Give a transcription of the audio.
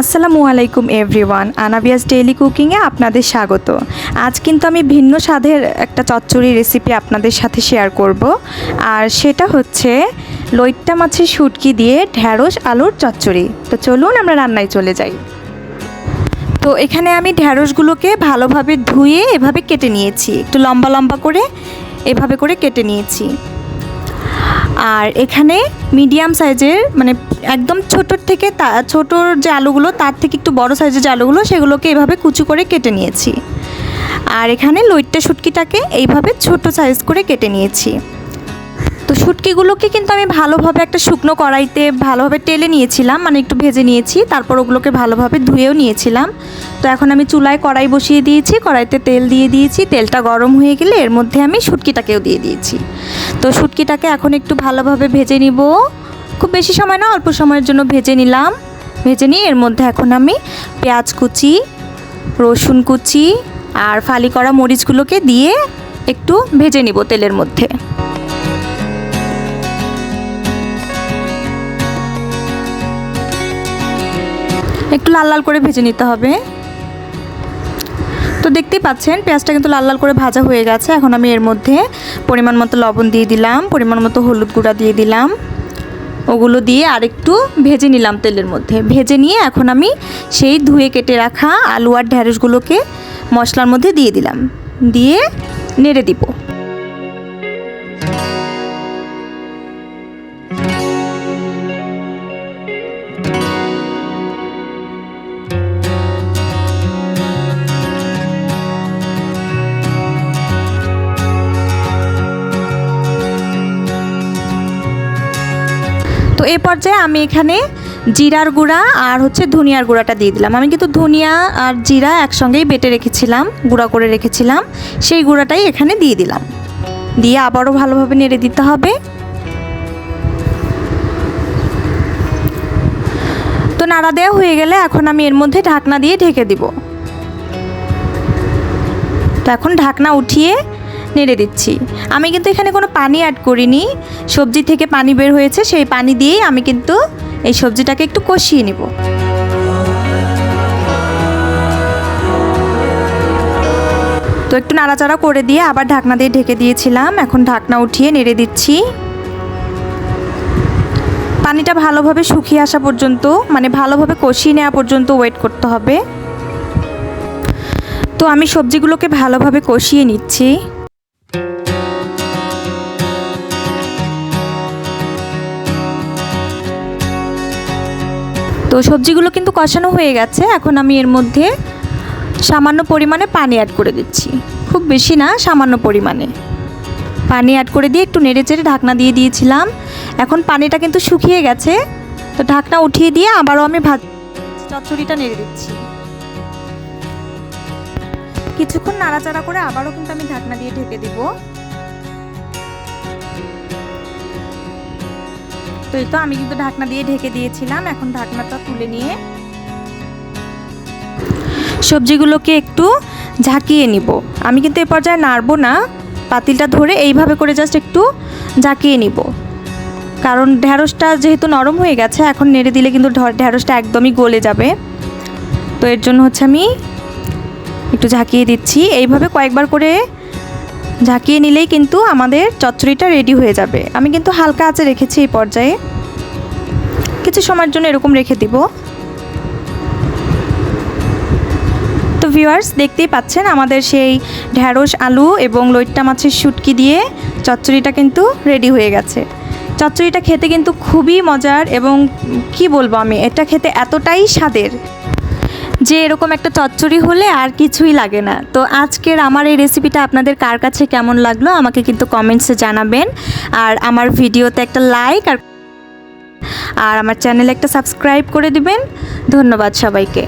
আসসালামু আলাইকুম everyone, আনাবিয়াস daily কুকিংয়ে আপনাদের স্বাগত। আজ কিন্তু আমি ভিন্ন স্বাদের একটা চচ্চড়ি রেসিপি আপনাদের সাথে শেয়ার করব, আর সেটা হচ্ছে লইট্টা মাছের শুটকি দিয়ে ঢ্যাঁড়স আলুর চচ্চড়ি। তো চলুন আমরা রান্নায় চলে যাই। তো এখানে আমি ঢ্যাঁড়সগুলোকে ভালোভাবে ধুয়ে এভাবে কেটে নিয়েছি। একটু লম্বা লম্বা করে এভাবে করে কেটে নিয়েছি। আর এখানে মিডিয়াম সাইজের মানে একদম ছোটোর থেকে তা, ছোটোর যে আলুগুলো, তার থেকে একটু বড় সাইজের যে আলুগুলো, সেগুলোকে এভাবে কুচু করে কেটে নিয়েছি। আর এখানে লইট্টা শুটকিটাকে এইভাবে ছোট সাইজ করে কেটে নিয়েছি। শুটকিগুলোকে কিন্তু আমি ভালোভাবে একটা শুকনো কড়াইতে ভালোভাবে টেলে নিয়েছিলাম মানে একটু ভেজে নিয়েছি, তারপর ওগুলোকে ভালোভাবে ধুয়েও নিয়েছিলাম। তো এখন আমি চুলায় কড়াই বসিয়ে দিয়েছি, কড়াইতে তেল দিয়ে দিয়েছি, তেলটা গরম হয়ে গেলে এর মধ্যে আমি শুটকিটাকেও দিয়ে দিয়েছি। তো শুটকিটাকে এখন একটু ভালোভাবে ভেজে নিব। খুব বেশি সময় না, অল্প সময়ের জন্য ভেজে নিলাম। ভেজে নিয়ে এর মধ্যে এখন আমি পেঁয়াজ কুচি, রসুন কুচি আর ফালি করা মরিচগুলোকে দিয়ে একটু ভেজে নিব তেলের মধ্যে। একটু লাল লাল করে ভেজে নিতে হবে। তো দেখতেই পাচ্ছেন, পেঁয়াজটা কিন্তু লাল লাল করে ভাজা হয়ে গেছে। এখন আমি এর মধ্যে পরিমাণ মতো লবণ দিয়ে দিলাম, পরিমাণ মতো হলুদ গুঁড়া দিয়ে দিলাম। ওগুলো দিয়ে আরেকটু ভেজে নিলাম তেলের মধ্যে। ভেজে নিয়ে এখন আমি সেই ধুয়ে কেটে রাখা আলু আর ঢ্যাঁড়সগুলোকে মশলার মধ্যে দিয়ে দিলাম। দিয়ে নেড়ে দিব। এই পর্যায়ে আমি এখানে জিরার গুঁড়া আর হচ্ছে ধনিয়ার গুঁড়াটা দিয়ে দিলাম। আমি কিন্তু ধনিয়া আর জিরা একসঙ্গেই বেটে রেখেছিলাম, গুঁড়া করে রেখেছিলাম। সেই গুঁড়াটাই এখানে দিয়ে দিলাম। দিয়ে আবারও ভালোভাবে নেড়ে দিতে হবে। তো নাড়া দেওয়া হয়ে গেলে এখন আমি এর মধ্যে ঢাকনা দিয়ে ঢেকে দিব। তো এখন ঢাকনা উঠিয়ে নেড়ে দিচ্ছি। আমি কিন্তু এখানে কোনো পানি অ্যাড করিনি। সবজি থেকে পানি বের হয়েছে, সেই পানি দিয়েই আমি কিন্তু এই সবজিটাকে একটু কষিয়ে নিব। তো একটু নাড়াচাড়া করে দিয়ে আবার ঢাকনা দিয়ে ঢেকে দিয়েছিলাম। এখন ঢাকনা উঠিয়ে নেড়ে দিচ্ছি। পানিটা ভালোভাবে শুকিয়ে আসা পর্যন্ত মানে ভালোভাবে কষিয়ে নেওয়া পর্যন্ত ওয়েট করতে হবে। তো আমি সবজিগুলোকে ভালোভাবে কষিয়ে নিচ্ছি। তো সবজিগুলো কিন্তু কষানো হয়ে গেছে। এখন আমি এর মধ্যে সামান্য পরিমাণে পানি অ্যাড করে দিচ্ছি। খুব বেশি না, সামান্য পরিমাণে। পানি অ্যাড করে দিয়ে একটু নেড়ে চেড়ে ঢাকনা দিয়ে দিয়েছিলাম। এখন পানিটা কিন্তু শুকিয়ে গেছে। তো ঢাকনা উঠিয়ে দিয়ে আবারও আমি ভাত চচ্চড়িটা নেড়ে দিচ্ছি। কিছুক্ষণ নাড়াচাড়া করে আবারও কিন্তু আমি ঢাকনা দিয়ে ঢেকে দিব। তো এই তো, আমি কিন্তু ঢাকনা দিয়ে ঢেকে দিয়েছিলাম, এখন ঢাকনাটা তুলে নিয়ে সবজিগুলোকে একটু ঝাঁকিয়ে নিব। আমি কিন্তু এ পর্যায়ে নাড়বো না, পাতিলটা ধরে এইভাবে করে জাস্ট একটু ঝাঁকিয়ে নিব। কারণ ঢ্যাঁড়সটা যেহেতু নরম হয়ে গেছে, এখন নেড়ে দিলে কিন্তু ঢ্যাঁড়সটা একদমই গলে যাবে। তো এর জন্য হচ্ছে আমি একটু ঝাঁকিয়ে দিচ্ছি। এইভাবে কয়েকবার করে ঝাঁকিয়ে নিলেই কিন্তু আমাদের চচ্চড়িটা রেডি হয়ে যাবে। আমি কিন্তু হালকা আঁচে রেখেছি এই পর্যায়ে। কিছু সময়ের জন্য এরকম রেখে দিব। তো ভিউয়ার্স দেখতেই পাচ্ছেন আমাদের সেই ঢ্যাঁড়স, আলু এবং লইট্টা মাছের শুটকি দিয়ে চচ্চড়িটা কিন্তু রেডি হয়ে গেছে। চচ্চড়িটা খেতে কিন্তু খুবই মজার এবং কি বলব আমি, এটা খেতে এতটাই স্বাদের। যে এরকম একটা চচ্চড়ি হলে আর কিছুই লাগে না। তো আজকের আমার এই রেসিপিটা আপনাদের কার কাছে কেমন লাগল আমাকে কিন্তু কমেন্টসে জানাবেন। আর আমার ভিডিওতে একটা লাইক আর আর আমার চ্যানেলে একটা সাবস্ক্রাইব করে দিবেন। ধন্যবাদ সবাইকে।